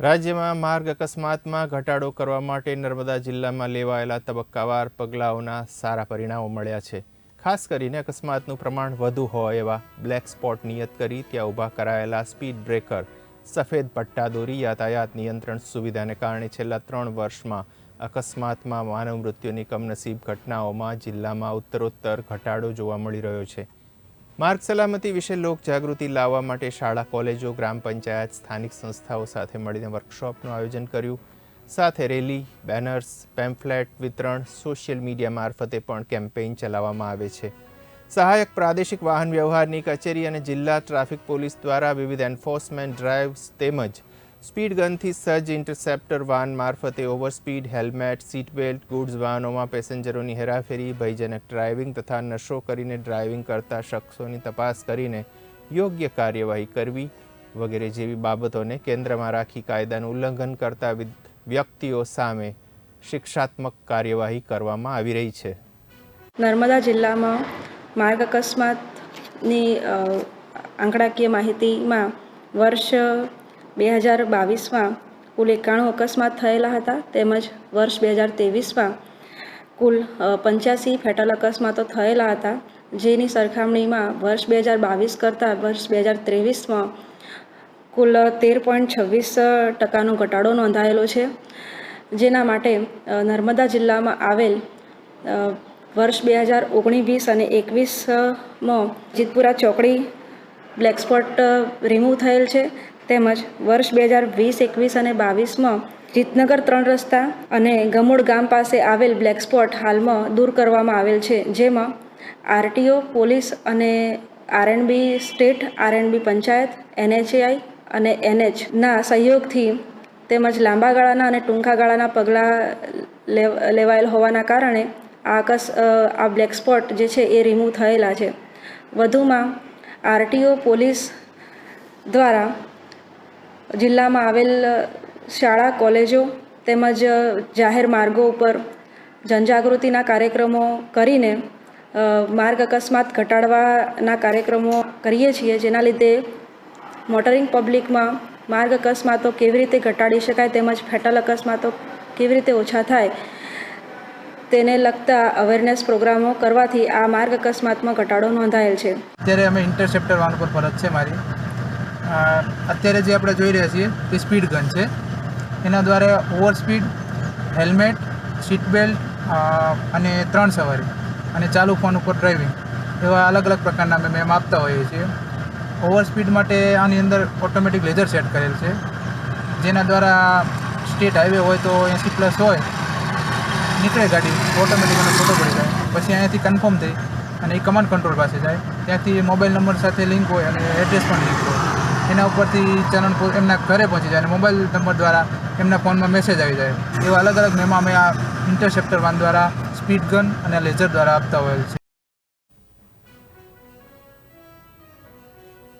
રાજ્યમાં માર્ગ અકસ્માતમાં ઘટાડો કરવા માટે નર્મદા જિલ્લામાં લેવાયેલા તબક્કાવાર પગલાઓના સારા પરિણામો મળ્યા છે. ખાસ કરીને અકસ્માતનું પ્રમાણ વધુ હોય એવા બ્લેક સ્પોટ નિયત કરી ત્યાં ઊભા કરાયેલા સ્પીડ બ્રેકર, સફેદ પટ્ટા દોરી યાતાયાત નિયંત્રણ સુવિધાને કારણે છેલ્લા ત્રણ વર્ષમાં અકસ્માતમાં માનવ મૃત્યુની કમનસીબ ઘટનાઓમાં જિલ્લામાં ઉત્તરોત્તર ઘટાડો જોવા મળી રહ્યો છે. માર્ગ સલામતી વિશે લોક જાગૃતિ લાવવા માટે શાળા, કોલેજો, ગ્રામ પંચાયત, સ્થાનિક સંસ્થાઓ સાથે મળીને વર્કશોપનું આયોજન કર્યું. સાથે રેલી, બેનર્સ, પેમ્ફલેટ વિતરણ, સોશિયલ મીડિયા મારફતે પણ કેમ્પેઇન ચલાવવામાં આવે છે. સહાયક પ્રાદેશિક વાહન વ્યવહારની કચેરી અને જિલ્લા ટ્રાફિક પોલીસ દ્વારા વિવિધ એન્ફોર્સમેન્ટ ડ્રાઇવ્સ તેમજ સ્પીડ ગનથી સજ્જ ઇન્ટરસેપ્ટર વાન મારફતે overspeed, helmet seat belt goods વાહનોમાં પેસેન્જરોની હેરાફેરી, ભયજનક ડ્રાઇવિંગ તથા નશો કરીને ડ્રાઇવિંગ કરતા શખ્સોની તપાસ કરીને યોગ્ય કાર્યવાહી કરવી વગેરે જેવી બાબતોને કેન્દ્રમાં રાખી કાયદાનું ઉલ્લંઘન કરતા વ્યક્તિઓ સામે શિક્ષાત્મક કાર્યવાહી કરવામાં આવી રહી છે. નર્મદા જિલ્લામાં માર્ગ અકસ્માતની આંકડાકીય માહિતીમાં વર્ષ બે હજાર બાવીસમાં કુલ એકાણું અકસ્માત થયેલા હતા. તેમજ વર્ષ બે હજાર ત્રેવીસમાં કુલ પંચ્યાસી ફેટલ અકસ્માતો થયેલા હતા. જેની સરખામણીમાં વર્ષ બે હજાર બાવીસ કરતાં વર્ષ બે હજાર ત્રેવીસમાં કુલ તેર પોઈન્ટ છવ્વીસ ટકાનો ઘટાડો નોંધાયેલો છે. જેના માટે નર્મદા જિલ્લામાં આવેલ વર્ષ બે હજાર ઓગણીસ અને એકવીસમાં જીતપુરા ચોકડી બ્લેક સ્પોટ રિમૂવ થયેલ છે. તેમજ વર્ષ બે હજાર વીસ, એકવીસ અને બાવીસમાં જીતનગર ત્રણ રસ્તા અને ગમોડ ગામ પાસે આવેલ બ્લેક સ્પોટ હાલમાં દૂર કરવામાં આવેલ છે, જેમાં આરટીઓ, પોલીસ અને RNB state, RNB panchayat, NHAI અને એનએચના સહયોગથી તેમજ લાંબા ગાળાના અને ટૂંકા ગાળાના પગલાં લેવાયેલ હોવાના કારણે આ અકસ આ બ્લેક સ્પોટ જે છે એ રિમૂવ થયેલા છે. વધુમાં આરટીઓ, પોલીસ દ્વારા જિલ્લામાં આવેલ શાળા, કોલેજો તેમજ જાહેર માર્ગો ઉપર જનજાગૃતિના કાર્યક્રમો કરીને માર્ગ અકસ્માત ઘટાડવાના કાર્યક્રમો કરીએ છીએ, જેના લીધે મોટરિંગ પબ્લિકમાં માર્ગ અકસ્માતો કેવી રીતે ઘટાડી શકાય તેમજ ફેટલ અકસ્માતો કેવી રીતે ઓછા થાય તેને લગતા અવેરનેસ પ્રોગ્રામો કરવાથી આ માર્ગ અકસ્માતમાં ઘટાડો નોંધાયેલ છે. અત્યારે અમે ઇન્ટરસેપ્ટર વાન પર ફરજ છે મારી. અત્યારે જે આપણે જોઈ રહ્યા છીએ તે સ્પીડ ગન છે. એના દ્વારા over speed, helmet, seat belt અને ત્રણ સવારી, અને ચાલુ ફોન ઉપર ડ્રાઇવિંગ, એવા અલગ અલગ પ્રકારના અમે મેમ આપતા હોઈએ છીએ. ઓવર સ્પીડ માટે આની અંદર ઓટોમેટિક લેઝર સેટ કરેલ છે. જેના દ્વારા સ્ટેટ હાઈવે હોય તો એંસી પ્લસ હોય, નીકળે ગાડી, ઓટોમેટિક એનો ફોટો પડી જાય, પછી અહીંયાથી કન્ફર્મ થઈ અને એ કમાન્ડ કંટ્રોલ પાસે જાય. ત્યાંથી મોબાઈલ નંબર સાથે લિંક હોય અને એડ્રેસ પણ લિંક હોય. એના ઉપરથી ચલણ એમના ઘરે પહોંચી જાય અને મોબાઈલ નંબર દ્વારા એમના ફોનમાં મેસેજ આવી જાય. એવા અલગ અલગ મેમાં અમે આ ઇન્ટરસેપ્ટર વાન દ્વારા સ્પીડ ગન અને લેઝર દ્વારા આપતા હોય છે.